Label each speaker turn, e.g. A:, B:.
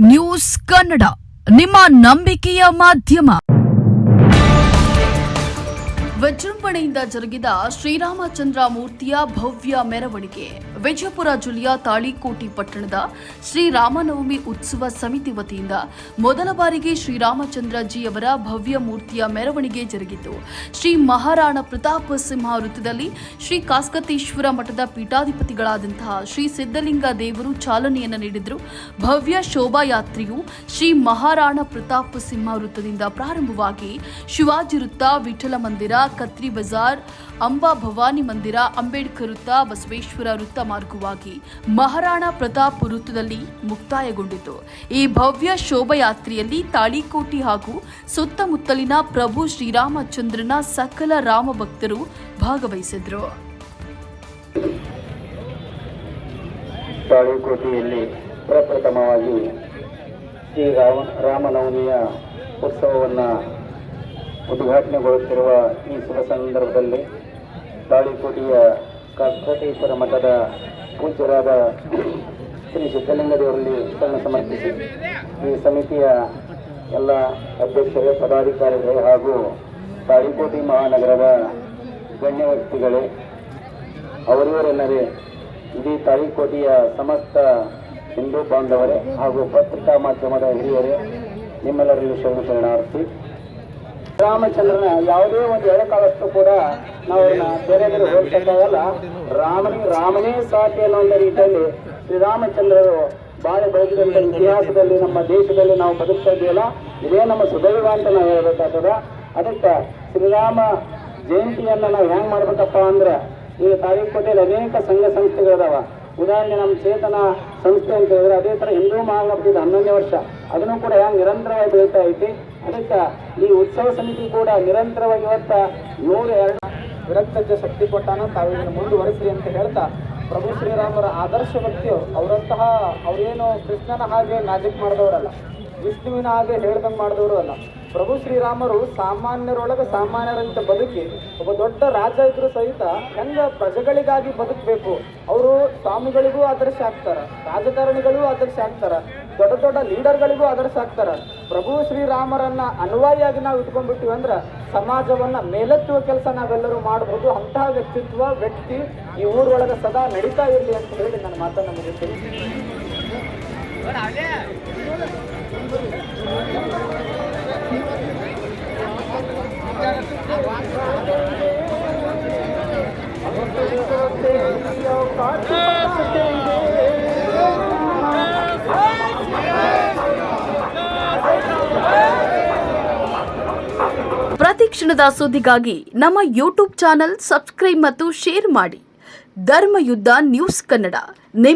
A: News Kannada ನಿಮ್ಮ ನಂಬಿಕೆಯ ಮಾಧ್ಯಮ. ವಿಜೃಂಭಣೆಯಿಂದ ಜರುಗಿದ ಶ್ರೀರಾಮಚಂದ್ರ ಮೂರ್ತಿಯ ಭವ್ಯ ಮೆರವಣಿಗೆ. ವಿಜಯಪುರ ಜಿಲ್ಲೆಯ ತಾಳಿಕೋಟಿ ಪಟ್ಟಣದ ಶ್ರೀರಾಮನವಮಿ ಉತ್ಸವ ಸಮಿತಿ ವತಿಯಿಂದ ಮೊದಲ ಬಾರಿಗೆ ಶ್ರೀರಾಮಚಂದ್ರಜಿಯವರ ಭವ್ಯ ಮೂರ್ತಿಯ ಮೆರವಣಿಗೆ ಜರುಗಿತು. ಶ್ರೀ ಮಹಾರಾಣ ಪ್ರತಾಪ ಸಿಂಹ ವೃತ್ತದಲ್ಲಿ ಶ್ರೀ ಕಾಸ್ಕತೇಶ್ವರ ಮಠದ ಪೀಠಾಧಿಪತಿಗಳಾದಂತಹ ಶ್ರೀ ಸಿದ್ದಲಿಂಗ ದೇವರು ಚಾಲನೆಯನ್ನು ನೀಡಿದರು. ಭವ್ಯ ಶೋಭಾಯಾತ್ರೆಯು ಶ್ರೀ ಮಹಾರಾಣ ಪ್ರತಾಪ ಸಿಂಹ ವೃತ್ತದಿಂದ ಪ್ರಾರಂಭವಾಗಿ ಶಿವಾಜಿ ವೃತ್ತ, ವಿಠಲ ಮಂದಿರ, ಕತ್ರಿ ಬಜಾರ್, ಅಂಬಾ ಭವಾನಿ ಮಂದಿರ, ಅಂಬೇಡ್ಕರ್ ವೃತ್ತ, ಬಸವೇಶ್ವರ ವೃತ್ತ ಮಾರ್ಗವಾಗಿ ಮಹಾರಾಣಾ ಪ್ರತಾಪ್ ವೃತ್ತದಲ್ಲಿ ಮುಕ್ತಾಯಗೊಂಡಿತು. ಈ ಭವ್ಯ ಶೋಭಾಯಾತ್ರೆಯಲ್ಲಿ ತಾಳಿಕೋಟಿ ಹಾಗೂ ಸುತ್ತಮುತ್ತಲಿನ ಪ್ರಭು ಶ್ರೀರಾಮಚಂದ್ರನ ಸಕಲ ರಾಮ ಭಕ್ತರು ಭಾಗವಹಿಸಿದ್ರು.
B: ತಾಳಿಕೋಟಿಯಲ್ಲಿ ಪ್ರಪ್ರಥಮವಾಗಿ ಶ್ರೀ ರಾಮ ರಾಮನವಮಿಯ ಉತ್ಸವವನ್ನು ಉದ್ಘಾಟನೆಗೊಳ್ಳುತ್ತಿರುವ ಈ ಶುಭ ಸಂದರ್ಭದಲ್ಲಿ ತಾಳಿಕೋಟೆಯ ಕರ್ಕೋಟೇಶ್ವರ ಮಠದ ಪೂಜ್ಯರಾದ ಶ್ರೀ ಸಿದ್ದಲಿಂಗದೇವರಲ್ಲಿ ಶರಣ ಸಮರ್ಪಿಸಿ ಈ ಸಮಿತಿಯ ಎಲ್ಲ ಅಧ್ಯಕ್ಷರೇ, ಪದಾಧಿಕಾರಿಗಳೇ ಹಾಗೂ ತಾಳಿಕೋಟಿ ಮಹಾನಗರದ ಗಣ್ಯ ವ್ಯಕ್ತಿಗಳೇ, ಅವರಿವರೆಲ್ಲರೇ ಇಡೀ ತಾಳಿಕೋಟಿಯ ಸಮಸ್ತ ಹಿಂದೂ ಬಾಂಧವರೇ ಹಾಗೂ ಪತ್ರಿಕಾ ಮಾಧ್ಯಮದ ಹಿರಿಯರೇ ನಿಮ್ಮೆಲ್ಲರಿಗೂ ಶರಣ ಶರಣಾರ್ಥಿ. ರಾಮಚಂದ್ರನ ಯಾವುದೇ ಒಂದು ಎಳಕಾಲಷ್ಟು ಕೂಡ ನಾವು ಬೇರೆ ಬೇರೆ ಹೋಲಿಸಕ್ಕಾಗಲ್ಲ ರಾಮನೇ ರಾಮನೇ ಸಾಟಿ ಅನ್ನೋ ಒಂದು ರೀತಿಯಲ್ಲಿ ಶ್ರೀರಾಮಚಂದ್ರರು ಬಾಳೆ ಬೆಳೆದಿರುವಂತಹ ಇತಿಹಾಸದಲ್ಲಿ ನಮ್ಮ ದೇಶದಲ್ಲಿ ನಾವು ಬದುಕ್ತಾ ಇದೆಯಲ್ಲ, ಇದೇ ನಮ್ಮ ಸುದೈವ ಅಂತ ನಾವು ಹೇಳ್ಬೇಕಾಗ್ತದ. ಅದಕ್ಕೆ ಶ್ರೀರಾಮ ಜಯಂತಿಯನ್ನ ನಾವು ಹೆಂಗ್ ಮಾಡ್ಬೇಕಪ್ಪ ಅಂದ್ರೆ ಈಗ ತಾರೀಕೋಟೆಯಲ್ಲಿ ಅನೇಕ ಸಂಘ ಸಂಸ್ಥೆಗಳಿದಾವ. ಉದಾಹರಣೆ ನಮ್ಮ ಚೇತನ ಸಂಸ್ಥೆ ಅಂತ ಹೇಳಿದ್ರೆ, ಅದೇ ತರ ಹಿಂದೂ ಮಹಾಗಣಪತಿ ಹನ್ನೊಂದನೇ ವರ್ಷ. ಅದನ್ನು ಕೂಡ ಹೆಂಗ್ ನಿರಂತರವಾಗಿ ಬೆಳೀತಾ ಐತಿ. ಅದಕ್ಕೆ ಈ ಉತ್ಸವ ಸಮಿತಿ ಕೂಡ ನಿರಂತರವಾಗಿ ಇವತ್ತ ನೂರ ಎರಡು
C: ವಿರಕ್ತಜ್ಜ ಶಕ್ತಿ ಕೊಟ್ಟಾನ ತಾವು ಇದನ್ನು ಮುಂದುವರಿಸ್ರಿ ಅಂತ ಹೇಳ್ತಾ ಪ್ರಭು ಶ್ರೀರಾಮರ ಆದರ್ಶ ಭಕ್ತಿಯು ಅವರಂತಹ ಅವರೇನು ಕೃಷ್ಣನ ಹಾಗೆ ಮ್ಯಾಜಿಕ್ ಮಾಡಿದವರಲ್ಲ, ವಿಷ್ಣುವಿನ ಹಾಗೆ ಹೇಳ್ದಂಗೆ ಮಾಡಿದವರು ಅಲ್ಲ. ಪ್ರಭು ಶ್ರೀರಾಮರು ಸಾಮಾನ್ಯರೊಳಗೆ ಸಾಮಾನ್ಯರಂತೆ ಬದುಕಿ ಒಬ್ಬ ದೊಡ್ಡ ರಾಜ ಇದ್ರು ಸಹಿತ ಹೆಂಗೆ ಪ್ರಜೆಗಳಿಗಾಗಿ ಬದುಕಬೇಕು? ಅವರು ಸ್ವಾಮಿಗಳಿಗೂ ಆದರ್ಶ ಆಗ್ತಾರ, ರಾಜಕಾರಣಿಗಳಿಗೂ ಆದರ್ಶ ಆಗ್ತಾರ. ದೊಡ್ಡ ದೊಡ್ಡ ಲೀಡರ್ಗಳಿಗೂ ಆದರ್ಶ ಆಗ್ತಾರ. ಪ್ರಭು ಶ್ರೀರಾಮರನ್ನ ಅನುವಾಯಿಯಾಗಿ ನಾವು ಇಟ್ಕೊಂಡ್ಬಿಟ್ಟಿವಿ ಅಂದ್ರೆ ಸಮಾಜವನ್ನ ಮೇಲೆತ್ತುವ ಕೆಲಸ ನಾವೆಲ್ಲರೂ ಮಾಡಬಹುದು ಅಂತಹ ವ್ಯಕ್ತಿತ್ವ, ವ್ಯಕ್ತಿ ಈ ಊರೊಳಗೆ ಸದಾ ನಡೀತಾ ಇರಲಿ ಅಂತ ಹೇಳಿ ನನ್ನ ಮಾತನ್ನು ಮುಗಿಸ್ತೀನಿ.
A: ಪ್ರತಿಕ್ಷಣದ ಸುದ್ದಿಗಾಗಿ ನಮ್ಮ ಯೂಟ್ಯೂಬ್ ಚಾನೆಲ್ ಸಬ್ಸ್ಕ್ರೈಬ್ ಮತ್ತು ಶೇರ್ ಮಾಡಿ. ಧರ್ಮಯುದ್ಧ ನ್ಯೂಸ್ ಕನ್ನಡ.